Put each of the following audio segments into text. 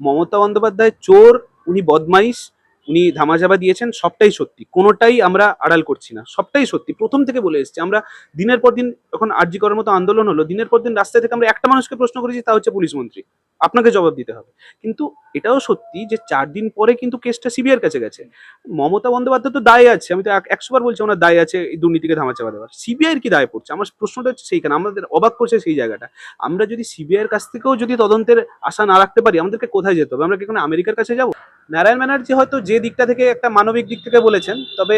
মমতা বন্দ্যোপাধ্যায় চোর উনি বদমাইশ উনি ধামাচাপা দিয়েছেন, সবটাই সত্যি। কোনোটাই আমরা আড়াল করছি না, সবটাই সত্যি। প্রথম থেকে বলে এসেছি, আমরা দিনের পর দিন যখন আরজি করার মতো আন্দোলন হলো, দিনের পর দিন রাস্তায় থেকে আমরা একটা মানুষকে প্রশ্ন করেছি, তা হচ্ছে পুলিশ মন্ত্রী। আপনাকে জবাব দিতে হবে। কিন্তু এটাও সত্যি যে চার দিন পরে কিন্তু কেসটা সিবিআইয়ের কাছে গেছে। মমতা বন্দ্যোপাধ্যায় তো দায় আছে, আমি তো এক- একশোবার বলছি ওনার দায় আছে এই দুর্নীতিকে ধামাচাপা দেওয়ার। সিবিআইয়ের কি দায় পড়ছে? আমার প্রশ্নটা হচ্ছে সেইখানে, আমাদের অবাক করছে সেই জায়গাটা। আমরা যদি সিবিআইয়ের কাছ থেকেও যদি তদন্তের আশা না রাখতে পারি, আমাদেরকে কোথায় যেতে হবে? আমরা কি কোনো আমেরিকার কাছে যাব? নারায়ণ ব্যানার্জি হয়তো যে দিকটা থেকে একটা মানবিক দিক থেকে বলেছেন তবে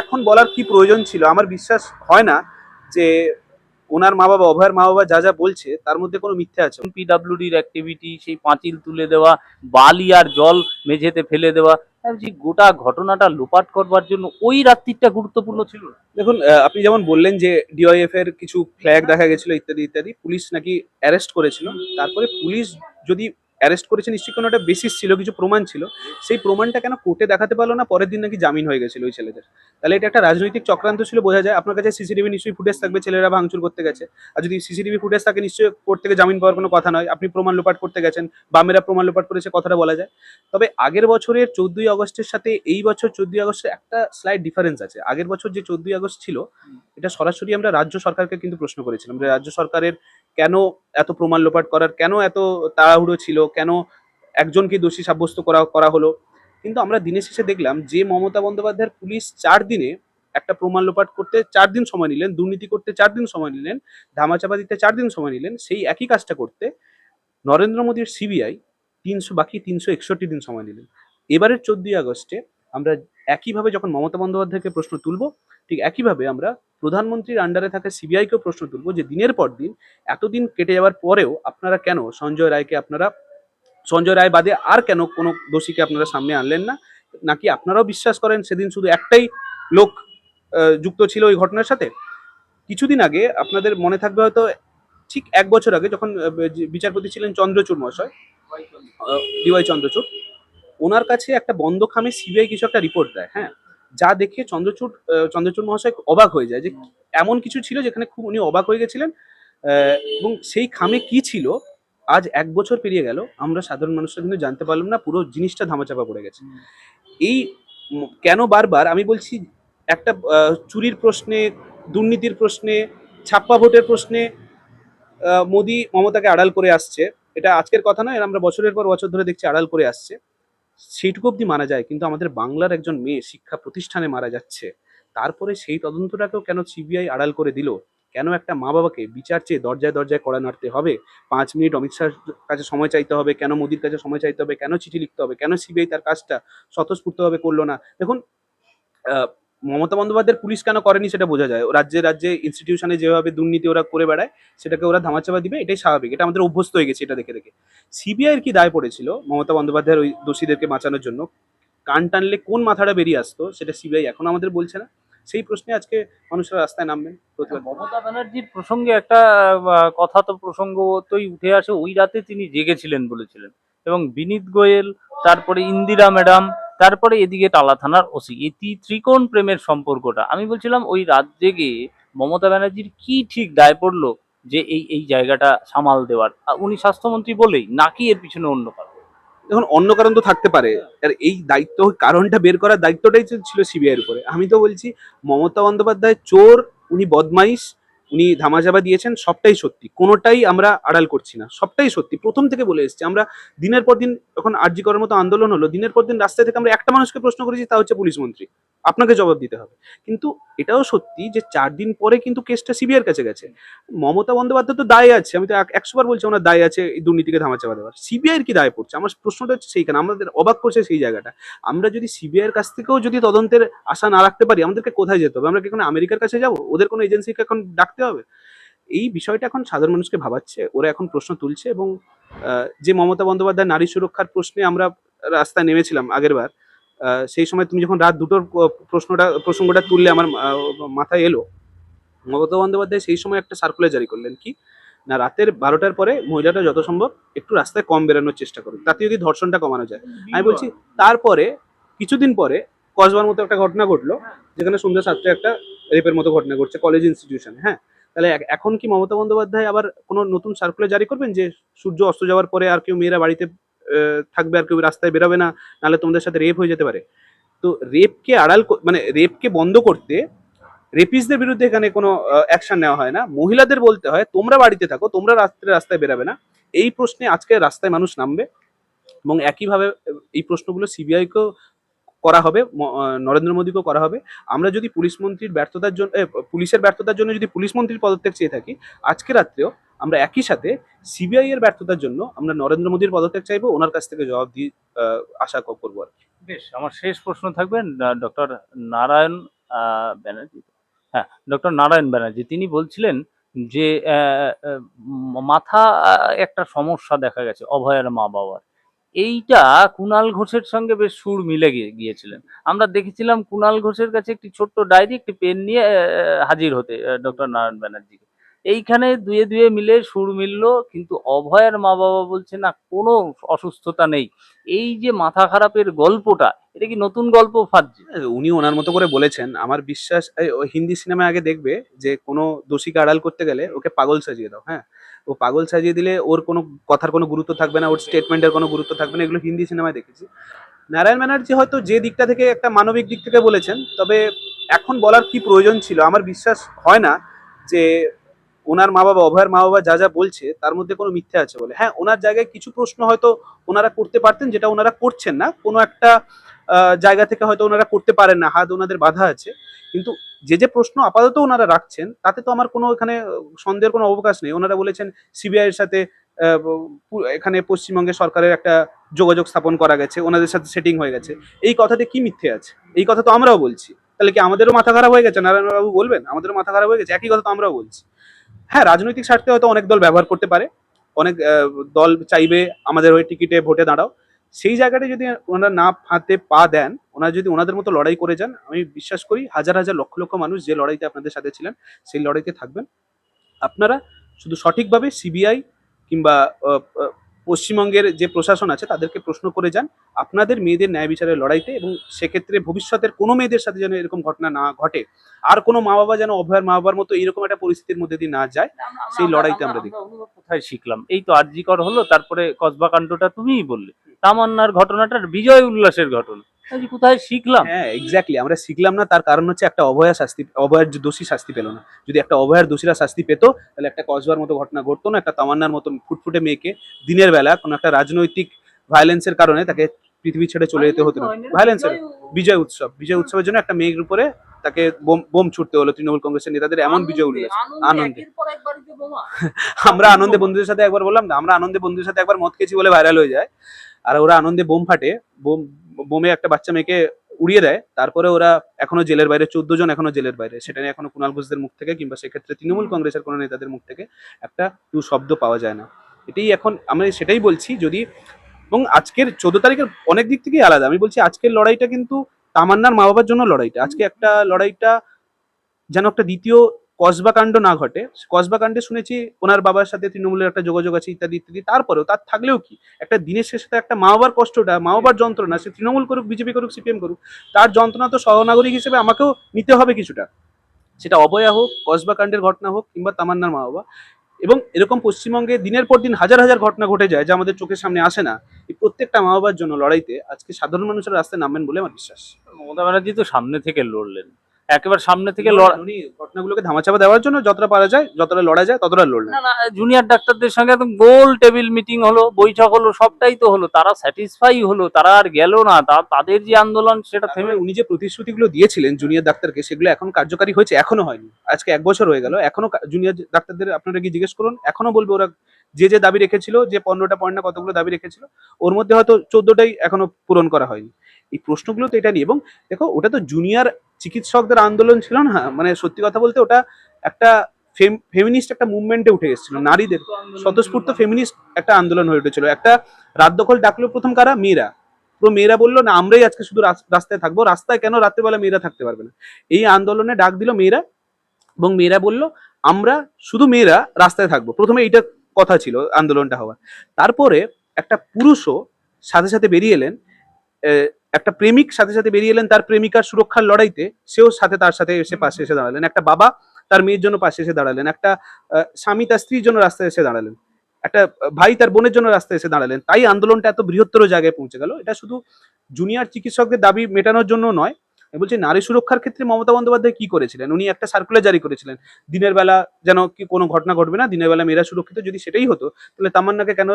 এখন বলার কি প্রয়োজন ছিল? আমার বিশ্বাস হয় না যে ওনার মা বাবা অভয়ের মা বাবা যা যা বলছে তার মধ্যে কোনো মিথ্যে আছে। পিডাব্লিউডির অ্যাক্টিভিটি সেই পাঁচিল তুলে দেওয়া বালি আর জল মেঝেতে ফেলে দেওয়া বলছি, গোটা ঘটনাটা লোপাট করবার জন্য ওই রাত্রিটা গুরুত্বপূর্ণ ছিল দেখুন আপনি যেমন বললেন যে ডিওএফ এর কিছু ফ্ল্যাগ দেখা গেছিল ইত্যাদি ইত্যাদি পুলিশ নাকি অ্যারেস্ট করেছিল। তারপরে পুলিশ যদি অ্যারেস্ট করেছে নিশ্চয়ই কোনো একটা বেসিস ছিল, কিছু প্রমাণ ছিল। সেই প্রমাণটা কেন কোর্টে দেখাতে পারল না? পরের দিন নাকি জামিন হয়ে গেছিল ওই ছেলেদের। তাহলে এটা একটা রাজনৈতিক চক্রান্ত ছিল বোঝা যায়। আপনার কাছে সিসিটিভি নিশ্চয়ই ফুটেজ থাকবে, ছেলেরা ভাঙচুর করতে গেছে। আর যদি সিসিটিভি ফুটেজ থাকে, নিশ্চয়ই কোর্ট থেকে জামিন পাওয়ার কোনো কথা নয়। আপনি প্রমাণ লোপাট করতে গেছেন, বামেরা প্রমাণ লোপাট করেছে, কথাটা বলা যায়। তবে আগের বছরের চোদ্দই আগস্টের সাথে এই বছর চোদ্দই আগস্টের একটা স্লাইড ডিফারেন্স আছে। আগের বছর যে চোদ্দই আগস্ট ছিল, এটা সরাসরি আমরা রাজ্য সরকারকে কিন্তু প্রশ্ন করেছিলাম যে, রাজ্য সরকারের কেন এত প্রমাণ লোপাট করার, কেন এত তাড়াহুড়ো ছিল কেন একজনকে দোষী সাব্যস্ত করা করা হলো? কিন্তু আমরা দিনের শেষে দেখলাম যে মমতা বন্দ্যোপাধ্যায়ের পুলিশ চার দিনে একটা প্রমাণ লোপাট করতে চার দিন সময় নিলেন, দুর্নীতি করতে চার দিন সময় নিলেন, ধামাচাপা দিতে চার দিন সময় নিলেন, সেই একই কাজটা করতে নরেন্দ্র মোদীর সিবিআই তিনশো, বাকি তিনশো একষট্টি দিন সময় নিলেন। এবারের চোদ্দই আগস্টে আমরা একইভাবে যখন মমতা বন্দ্যোপাধ্যায়কে প্রশ্ন তুলব, ঠিক একইভাবে আমরা প্রধানমন্ত্রীর আন্ডারে থাকা সিবিআইকেও প্রশ্ন তুলব যে দিনের পর দিন, এতদিন কেটে যাওয়ার পরেও আপনারা কেন সঞ্জয় রায়কে আপনারা সঞ্জয় রায় বাদে আর কেন কোনো দোষীকে আপনারা সামনে আনলেন না? নাকি আপনারাও বিশ্বাস করেন সেদিন শুধু একটাই লোক যুক্ত ছিল ওই ঘটনার সাথে? কিছুদিন আগে আপনাদের মনে থাকবে হয়তো ঠিক এক বছর আগে যখন বিচারপতি ছিলেন চন্দ্রচূড় মহাশয় ডিওয়াই চন্দ্রচূড়, ওনার কাছে একটা বন্ধ খামে সিবিআই কিছু একটা রিপোর্ট দেয় হ্যাঁ? যা দেখে চন্দ্রচূড় চন্দ্রচূড় মহাশয় অবাক হয়ে যায় যে এমন কিছু ছিল যেখানে খুব উনি অবাক হয়ে গেছিলেন এবং সেই খামে কি ছিল? আজ এক বছর পেরিয়ে গেল, আমরা সাধারণ মানুষরা কিন্তু জানতে পারলাম না, পুরো জিনিসটা ধামাচাপা পড়ে গেছে। এই কেন বারবার আমি বলছি, একটা চুরির প্রশ্নে, দুর্নীতির প্রশ্নে, ছাপ্পা ভোটের প্রশ্নে মোদি মমতাকে আড়াল করে আসছে। এটা আজকের কথা নয় আমরা বছরের পর বছর ধরে দেখছি আড়াল করে আসছে। সেইটুকু অব্দি মানা যায়, কিন্তু আমাদের বাংলার একজন মেয়ে শিক্ষা প্রতিষ্ঠানে মারা যাচ্ছে। তারপরে সেই তদন্তটাকেও কেন সিবিআই আড়াল করে দিল? কেন একটা মা বাবাকে বিচার চেয়ে দরজায় দরজায় কড়া নাড়তে হবে? পাঁচ মিনিট অমিত কাছে সময় চাইতে হবে, কেন মোদির কাছে সময় চাইতে হবে, কেন চিঠি লিখতে হবে, কেন সিবিআই তার কাজটা স্বতঃস্ফূর্তভাবে করল না? দেখুন মমতা বন্দ্যোপাধ্যায়ের পুলিশ কেন করেনি সেটা বোঝা যায়। রাজ্যে রাজ্যে ইনস্টিটিউশনে যেভাবে দুর্নীতি ওরা করে বেড়ায়, সেটাকে ওরা ধামাচাপা দিবে, এটাই স্বাভাবিক। এটা আমাদের অভ্যস্ত হয়ে গেছে এটা দেখে দেখে। সিবিআইয়ের কি দায় পড়েছিল মমতা বন্দ্যোপাধ্যায়ের ওই দোষীদেরকে বাঁচানোর জন্য? কান টানলে কোন মাথাটা বেরিয়ে আসতো সেটা সিবিআই এখন আমাদের বলছে না। সেই প্রশ্নে আজকে মানুষের রাস্তায় নামবেন। মমতা ব্যানার্জির প্রসঙ্গে একটা কথা তো প্রসঙ্গ তোই উঠে আসে, ওই রাতে তিনি জেগেছিলেন বলেছিলেন। এবং বিনীত গোয়েল, তারপরে ইন্দিরা ম্যাডাম, তারপরে এদিকে টালা থানার ওসি। তি- ত্রিকোণ প্রেমের সম্পর্কটা। আমি বলছিলাম, ওই রাত জেগে মমতা ব্যানার্জির কি ঠিক দায় পড়ল যে এই এই জায়গাটা সামাল দেওয়ার? উনি স্বাস্থ্যমন্ত্রী বলেই নাকি এর পিছনে অন্য কারণ? দেখুন অন্য কারণ তো থাকতে পারে। আর এই দায়িত্ব, কারণটা বের করার দায়িত্বটাই ছিল সিবিআইয়ের উপরে। আমি তো বলছি, মমতা বন্দ্যোপাধ্যায় চোর, উনি বদমাইশ, উনি ধামাচাপা দিয়েছেন, সবটাই সত্যি। কোনোটাই আমরা আড়াল করছি না। সবটাই সত্যি। প্রথম থেকে বলে এসছি, আমরা দিনের পর দিন যখন আরজি করার মতো আন্দোলন হলো। দিনের পর দিন রাস্তায় থেকে আমরা একটা মানুষকে প্রশ্ন করেছি, তা হচ্ছে পুলিশ মন্ত্রী। আপনাকে জবাব দিতে হবে। কিন্তু এটাও সত্যি যে চার দিন পরে কিন্তু কেসটা সিবিআইয়ের কাছে গেছে। মমতা বন্দ্যোপাধ্যায় তো দায় আছে। আমি তো এক- একশোবার বলছি, ওনার দায় আছে এই দুর্নীতিকে ধামাচাপা দেওয়ার। সিবিআইয়ের কি দায় পড়ছে? আমার প্রশ্নটা হচ্ছে সেইখানে। আমাদের অবাক করছে সেই জায়গাটা। আমরা যদি সিবিআইয়ের কাছ থেকেও যদি তদন্তের আশা না রাখতে পারি, আমাদেরকে কোথায় যেতে হবে? আমরা কি কোনো আমেরিকার কাছে যাব? ওদের কোনো এজেন্সিকে এখন ডাকতে হবে? এই বিষয়টা এখন সাধারণ মানুষকে ভাবাচ্ছে। ওরা এখন প্রশ্ন তুলছে এবং যে মমতা বন্দ্যোপাধ্যায় নারী সুরক্ষার প্রশ্নে আমরা রাস্তায় নেমেছিলাম আগের বার সেই সময় তুমি যখন রাত দুটোর প্রশ্নটা, প্রসঙ্গটা তুললে আমার মাথায় এলো, মমতা বন্দ্যোপাধ্যায় সেই সময় একটা সার্কুলার জারি করলেন কি, না, রাতের বারোটার পরে মহিলাটা যত সম্ভব একটু রাস্তায় কম বেরোনোর চেষ্টা করুন। তাতে যদি ধর্ষণটা কমানো যায়। আমি বলছি, তারপরে, কিছুদিন পরে কসবার মতো একটা ঘটনা ঘটলো, যেখানে সন্ধ্যা সাতটায় একটা রেপের মতো ঘটনা ঘটছে কলেজ ইনস্টিটিউশনে হ্যাঁ? তাহলে এখন কি মমতা বন্দ্যোপাধ্যায় আবার কোনো নতুন সার্কুলার জারি করবেন যে সূর্য অস্ত যাওয়ার পরে আর কেউ মেয়েরা বাড়িতে থাকবে, আর কেউ রাস্তায় বেরোবে না, নাহলে তোমাদের সাথে রেপ হয়ে যেতে পারে? তো রেপকে আড়াল মানে রেপকে বন্ধ করতে রেপিসদের বিরুদ্ধে এখানে কোনো অ্যাকশন নেওয়া হয় না। মহিলাদের বলতে হয়, তোমরা বাড়িতে থাকো, তোমরা রাত্রে রাস্তায় বেরাবে না। এই প্রশ্নে আজকে রাস্তায় মানুষ নামবে এবং একইভাবে এই প্রশ্নগুলো সিবিআইকেও করা হবে নরেন্দ্র মোদীকেও করা হবে। আমরা যদি পুলিশ মন্ত্রীর ব্যর্থতার জন্য পুলিশের ব্যর্থতার জন্য যদি পুলিশ মন্ত্রীর পদত্যাগ চেয়ে থাকি, আজকে রাত্রেও আমরা একই সাথে সিবিআই এর ব্যর্থতার জন্য আমরা নরেন্দ্র মোদীর পদত্যাগ চাইব, ওনার কাছ থেকে জবাব দিয়ে আশা করব আর কি। বেশ, আমার শেষ প্রশ্ন থাকবে ডক্টর নারায়ণ ব্যানার্জি। হ্যাঁ ডক্টর নারায়ণ ব্যানার্জি, তিনি বলছিলেন যে মাথা একটা সমস্যা দেখা গেছে, অভয়ের মা বাবার এইটা কুনাল ঘোষের সঙ্গে বেশ সুর মিলে গিয়ে- গিয়েছিলেন। আমরা দেখেছিলাম কুণাল ঘোষের কাছে একটি ছোট্ট ডায়েরি, একটি পেন নিয়ে হাজির হতে ডক্টর নারায়ণ ব্যানার্জিকে। এইখানে দুয়ে দুয়ে মিলে সুর মিললো, কিন্তু অভয়ের মা বাবা বলছে, না, কোনো অসুস্থতা নেই। এই যে মাথা খারাপের গল্পটা, এটা কি নতুন গল্প ফাঁদছে উনি ওনার মতো করে বলেছেন, আমার বিশ্বাস হিন্দি সিনেমায় আগে দেখবে যে কোনো দোষীকে আড়াল করতে গেলে ওকে পাগল সাজিয়ে দাও হ্যাঁ? ও পাগল সাজিয়ে দিলে ওর কোনো কথার কোনো গুরুত্ব থাকবে না, ওর স্টেটমেন্টের কোনো গুরুত্ব থাকবে না, এগুলো হিন্দি সিনেমায় দেখেছি। নারায়ণ ব্যানার্জি হয়তো যে দিকটা থেকে একটা মানবিক দিক থেকে বলেছেন, তবে এখন বলার কি প্রয়োজন ছিল? আমার বিশ্বাস হয় না যে ওনার মা বাবা অভয়ের মা বাবা যা যা বলছে, তার মধ্যে কোনো মিথ্যে আছে বলে। হ্যাঁ ওনার জায়গায় কিছু প্রশ্ন হয়তো ওনারা করতে পারতেন, যেটা ওনারা করছেন না। কোনো একটা জায়গা থেকে হয়তো ওনারা করতে পারেন না, হাত ওনাদের বাধা আছে। কিন্তু যে যে প্রশ্ন আপাতত ওনারা রাখছেন, তাতে তো আমার কোনো এখানে সন্দেহের কোনো অবকাশ নেই। ওনারা বলেছেন, সিবিআই এর সাথে এখানে পশ্চিমবঙ্গে সরকারের একটা যোগাযোগ স্থাপন করা গেছে, ওনাদের সাথে সেটিং হয়ে গেছে। এই কথাতে কি মিথ্যে আছে? এই কথা তো আমরাও বলছি। তাহলে কি আমাদেরও মাথা খারাপ হয়ে গেছে? নারায়ণবাবু বলবেন? আমাদেরও মাথা খারাপ হয়ে গেছে। একই কথা তো আমরাও বলছি। হ্যাঁ রাজনৈতিক স্বার্থে হয়তো অনেক দল ব্যবহার করতে পারে। অনেক দল চাইবে আমাদের ওই টিকিটে ভোটে দাঁড়াও। সেই জায়গাটা যদি ওনারা না হাতে পা দেন, ওনারা যদি ওনাদের মতো লড়াই করে যান, আমি বিশ্বাস করি হাজার হাজার লক্ষ লক্ষ মানুষ যে লড়াইতে আপনাদের সাথে ছিলেন, সেই লড়াইতে থাকবেন। আপনারা শুধু সঠিকভাবে সিবিআই কিংবা পশ্চিমবঙ্গের যে প্রশাসন আছে তাদেরকে প্রশ্ন করে যান আপনাদের মেয়েদের ন্যায় বিচারের লড়াইতে এবং সেক্ষেত্রে ভবিষ্যতের কোনো মেয়েদের সাথে যেন এরকম ঘটনা না ঘটে আর কোনো মা বাবা যেন অভয়ার মা বাবার মতো এরকম একটা পরিস্থিতির মধ্যে দিয়ে না যায় সেই লড়াইতে আমরা দেখি। কোথায় শিখলাম? এই তো আরজিকর হলো তারপরে কসবা কাণ্ডটা তুমিই বললে। তামান্নার ঘটনাটা বিজয় উল্লাসের ঘটনা। আমি কোথায় শিখলাম? হ্যাঁ এক্স্যাক্টলি আমরা শিখলাম না তার কারণ হচ্ছে একটা অভয়া শাস্তি অভয়ের দোষী শাস্তি পেল না। যদি একটা অভয়ার দোষীরা শাস্তি পেতো তাহলে একটা কসবার মতো ঘটনা ঘটতো না একটা তামান্নার মতো ফুটফুটে মেয়েকে দিনের বেলা কোনো একটা রাজনৈতিক ভায়োলেন্সের কারণে তাকে পৃথিবী ছেড়ে চলে যেতে হতো না। ভায়োলেন্সের বিজয় উৎসব বিজয় উৎসবের জন্য একটা মেয়ের উপরে তাকে বোম বোম ছুটতে হলো তৃণমূল কংগ্রেসের নেতাদের এমন বিজয় উল্লাস। আনন্দে। আমরা আনন্দে বন্ধুদের সাথে একবার বললাম না আমরা আনন্দে বন্ধুদের সাথে একবার মদ খেয়েছি বলে ভাইরাল হয়ে যায়। আর ওরা আনন্দে বোম ফাটে। বোম, বোমে একটা বাচ্চা মেয়েকে উড়িয়ে দেয়। তারপরে ওরা এখনও জেলের বাইরে, চোদ্দ জন এখনও জেলের বাইরে। সেটা নিয়ে এখনও কুণাল ঘোষদের মুখ থেকে কিংবা সেক্ষেত্রে তৃণমূল কংগ্রেসের কোনো নেতাদের মুখ থেকে একটা টু শব্দ পাওয়া যায় না। এটাই এখন আমরা সেটাই বলছি, যদি এবং আজকের চোদ্দ তারিখের অনেক দিক থেকেই আলাদা। আমি বলছি আজকের লড়াইটা কিন্তু তামান্নার মা বাবার জন্য লড়াইটা। আজকে একটা লড়াইটা যেন একটা দ্বিতীয় কসবা কাণ্ড না ঘটে কসবা কাণ্ডে শুনেছি ওনার বাবার সাথে তৃণমূলের একটা যোগাযোগ আছে ইত্যাদি ইত্যাদি, তারপরেও তার থাকলেও কি, একটা দিনের শেষে তো একটা মা বাবার কষ্টটা মা বাবার যন্ত্রণা, সে তৃণমূল করুক, বিজেপি করুক, সিপিএম করুক, তার যন্ত্রণা তো সহনাগরিক হিসেবে আমাকেও নিতে হবে কিছুটা। সেটা অবয়া হোক কসবা কাণ্ডের ঘটনা হোক কিংবা তামান্নার মা বাবা এবং এরকম পশ্চিমবঙ্গে দিনের পর দিন হাজার হাজার ঘটনা ঘটে যায় যা আমাদের চোখের সামনে আসে না, এই প্রত্যেকটা মা বাবার জন্য লড়াইতে আজকে সাধারণ মানুষের রাস্তায় নামবেন বলে আমার বিশ্বাস। মমতা ব্যানার্জি তো সামনে থেকে লড়লেন। একেবারে সামনে থেকে উনি ঘটনাগুলোকে ধামাচাপা দেওয়ার জন্য যতটা পারা যায় যতটা লড়া যায় ততটা লড়লেন। না না জুনিয়র ডাক্তারদের সঙ্গে একদম গোল টেবিল মিটিং হলো বৈঠক হলো সবটাই তো হলো। তারা স্যাটিসফাই হলো তারা আর গেল না। তাদের যে আন্দোলন সেটা থেমে উনি যে প্রতিশ্রুতিগুলো দিয়েছিলেন জুনিয়র ডাক্তারকে সেগুলো এখন কার্যকারী হয়েছে এখনও হয়নি। আজকে এক বছর হয়ে গেল এখনও জুনিয়র ডাক্তারদের আপনারা গিয়ে জিজ্ঞেস করুন এখনও বলবে ওরা যে যে দাবি রেখেছিল যে পনেরোটা পয়েন্ট না কতগুলো দাবি রেখেছিল ওর মধ্যে হয়তো চোদ্দটাই এখনও পূরণ করা হয়নি। এই প্রশ্নগুলো তো এটা নিয়ে এবং দেখো ওটা তো জুনিয়র চিকিৎসকদের আন্দোলন ছিল না মানে সত্যি কথা বলতে ওটা একটা ফেমিনিস্ট একটা মুভমেন্টে উঠে এসেছিল। নারীদের স্বতঃস্ফূর্ত ফেমিনিস্ট একটা আন্দোলন হয়ে উঠেছিল। একটা রাত দখল ডাকলো প্রথম কারা? মেয়েরা। পুরো মেয়েরা বলল, না, আমরাই আজকে শুধু রাস- রাস্তায় থাকব। রাস্তায় কেন রাত্রেবেলা মেয়েরা থাকতে পারবে না? এই আন্দোলনে ডাক দিল মেয়েরা এবং মেয়েরা বলল, আমরা শুধু মেয়েরা রাস্তায় থাকব। প্রথমে এইটা কথা ছিল আন্দোলনটা হওয়ার। তারপরে একটা পুরুষও সাথে সাথে বেরিয়ে এলেন। একটা প্রেমিক সাথে সাথে বেরিয়ে এলেন তার প্রেমিকার সুরক্ষার লড়াইতে। সেও সাথে তার সাথে এসে পাশে এসে দাঁড়ালেন। একটা বাবা তার মেয়ের জন্য পাশে এসে দাঁড়ালেন। একটা স্বামী তার স্ত্রীর জন্য রাস্তায় এসে দাঁড়ালেন। একটা ভাই তার বোনের জন্য রাস্তায় এসে দাঁড়ালেন। তাই আন্দোলনটা এত বৃহত্তর জায়গায় পৌঁছে গেল। এটা শুধু জুনিয়র চিকিৎসকদের দাবি মেটানোর জন্য নয়। বলছি, নারী সুরক্ষার ক্ষেত্রে মমতা বন্দ্যোপাধ্যায় কি করেছিলেন? উনি একটা সার্কুলার জারি করেছিলেন। দিনের বেলা যেন কি কোনো ঘটনা ঘটবে না, দিনের বেলা মেয়েরা সুরক্ষিত যদি সেটাই হতো, তাহলে তামান্নাকে কেন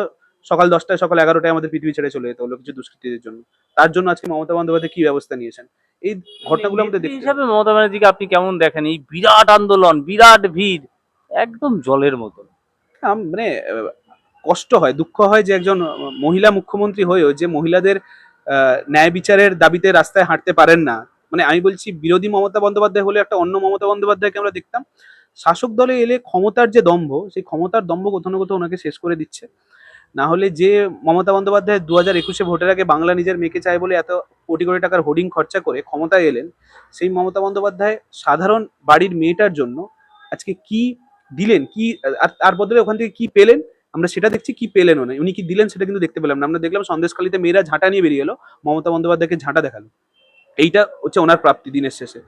সকাল দশটায় সকাল এগারোটায় আমাদের পৃথিবী ছেড়ে চলে যেতে হলো কিছু দুষ্কৃতীদের জন্য। তার জন্য আজকে মমতা বন্দ্যোপাধ্যায় কি ব্যবস্থা নিয়েছেন? এই ঘটনাগুলো আমাদের দেখতে হিসাবে মমতা ব্যানার্জিকে আপনি কেমন দেখেন? এই বিরাট আন্দোলন বিরাট ভিড় একদম জলের মতন। মানে কষ্ট হয় দুঃখ হয় যে একজন মহিলা মুখ্যমন্ত্রী হয়েও যে মহিলাদের আহ, ন্যায় বিচারের দাবিতে রাস্তায় হাঁটতে পারেন না। মানে আমি বলছি বিরোধী মমতা বন্দ্যোপাধ্যায় হলে একটা অন্য মমতা বন্দ্যোপাধ্যায়কে আমরা দেখতাম। শাসক দলে এলে ক্ষমতার যে দম্ভ সেই ক্ষমতার দম্ভ কোথাও না কোথাও ওনাকে শেষ করে দিচ্ছে। না হলে যে মমতা বন্দ্যোপাধ্যায় দু হাজার একুশে ভোটের আগে বাংলা নিজের মেয়েকে চায় বলে এত কোটি কোটি টাকার হোর্ডিং খরচা করে ক্ষমতায় এলেন, সেই মমতা বন্দ্যোপাধ্যায় সাধারণ বাড়ির মেয়েটার জন্য আজকে কি দিলেন? কি, আর বদলে ওখান থেকে কি পেলেন? আমরা সেটা দেখছি, কি পেলেন না। উনি কি দিলেন সেটা কিন্তু দেখতে পেলাম না। আমরা দেখলাম সন্দেশখালীতে মেয়েরা ঝাঁটা নিয়ে বেরিয়ে এলো, মমতা বন্দ্যোপাধ্যায়কে ঝাঁটা দেখাল। এইটা হচ্ছে ওনার প্রাপ্তি দিনের শেষে।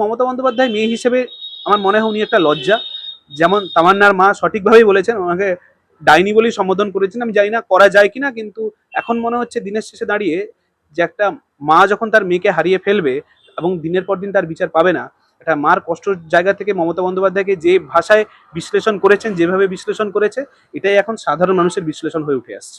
মমতা বন্দ্যোপাধ্যায় মেয়ে হিসেবে আমার মনে হয় উনি একটা লজ্জা। যেমন তামান্নার মা সঠিকভাবেই বলেছেন, ওনাকে ডাইনি বলেই সম্বোধন করেছেন, আমি জানি না করা যায় কিনা, কিন্তু এখন মনে হচ্ছে দিনের শেষে দাঁড়িয়ে যে একটা মা যখন তার মেয়েকে হারিয়ে ফেলবে এবং দিনের পর দিন তার বিচার পাবে না, একটা মার কষ্ট জায়গা থেকে মমতা বন্দ্যোপাধ্যায়কে যে ভাষায় বিশ্লেষণ করেছেন, যেভাবে বিশ্লেষণ করেছে, এটাই এখন সাধারণ মানুষের বিশ্লেষণ হয়ে উঠে আসছে।